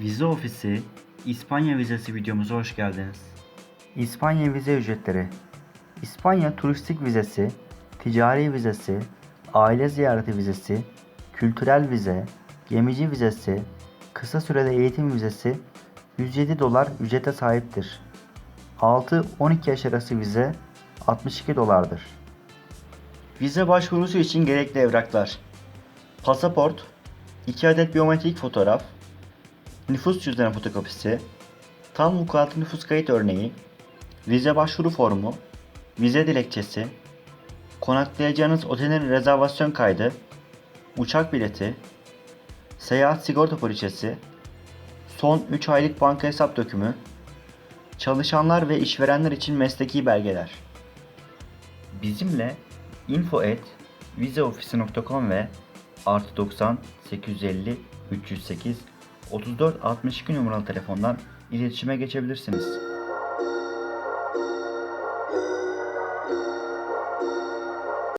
Vize Ofisi İspanya vizesi videomuza hoş geldiniz. İspanya vize ücretleri İspanya turistik vizesi, ticari vizesi, aile ziyareti vizesi, kültürel vize, gemici vizesi, kısa süreli eğitim vizesi 107 dolar ücrete sahiptir. 6-12 yaş arası vize 62 dolardır. Vize başvurusu için gerekli evraklar Pasaport 2 adet biyometrik fotoğraf Nüfus cüzdanı fotokopisi Tam vukuatlı nüfus kayıt örneği Vize başvuru formu Vize dilekçesi Konaklayacağınız otelin rezervasyon kaydı Uçak bileti Seyahat sigorta poliçesi Son 3 aylık banka hesap dökümü Çalışanlar ve işverenler için mesleki belgeler. Bizimle info at vizeofisi.com ve artı 90 850 308 3462 numaralı telefondan iletişime geçebilirsiniz.